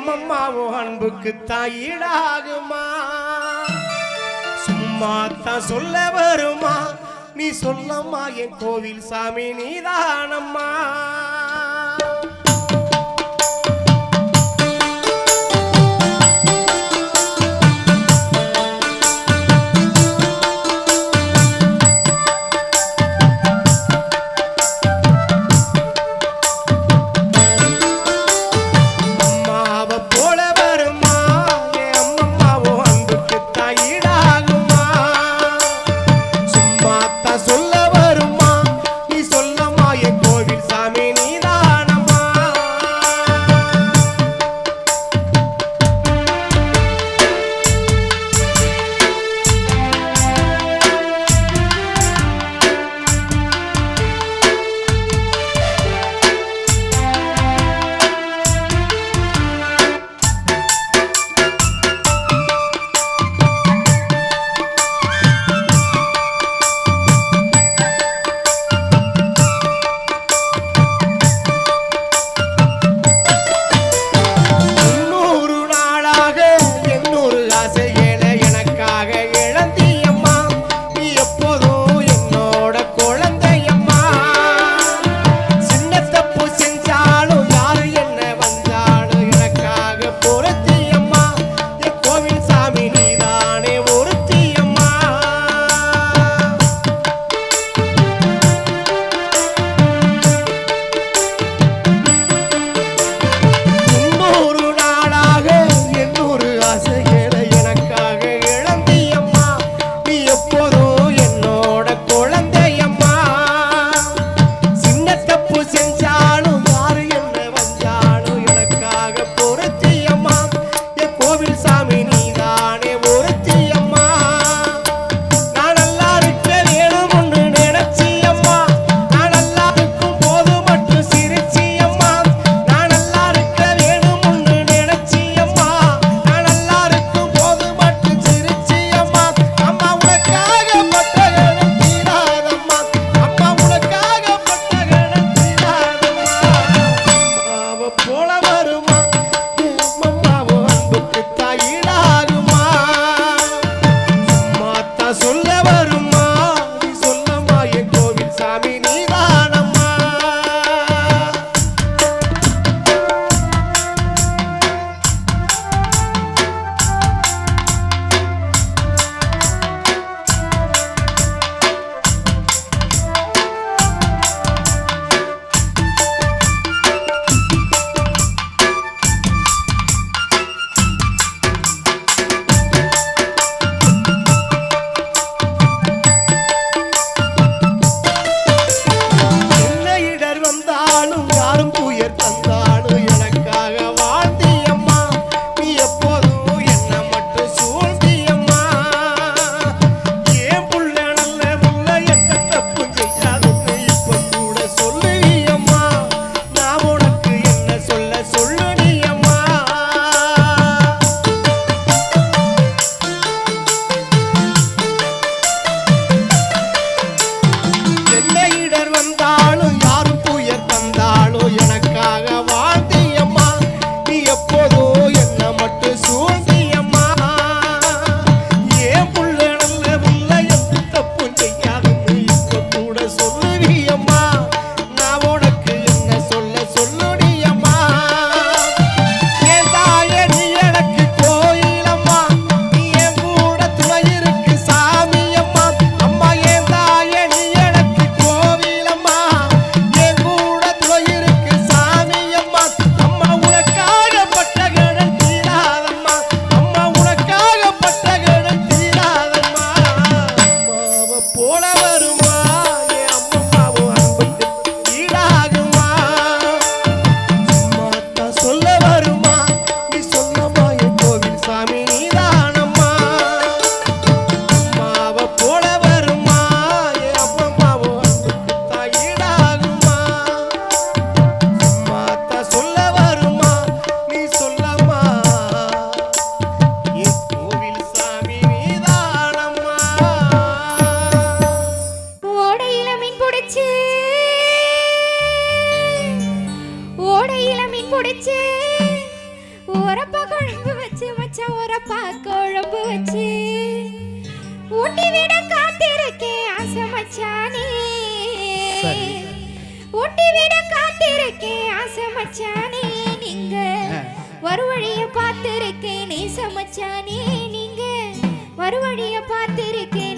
அம்மம்மாவும் அன்புக்கு தாயிடாகுமா? சும்மா தான் சொல்ல வருமா? நீ சொல்லம்மா என் கோவில் சாமி நீதானம்மா. ஒட்டிவிட காத்திருக்கேன் ஆசை மச்சானே நீங்க. ஒரு வழிய பார்த்திருக்கேன் நீ மச்சானே நீங்க. ஒரு வழிய பார்த்திருக்கேன்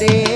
sí.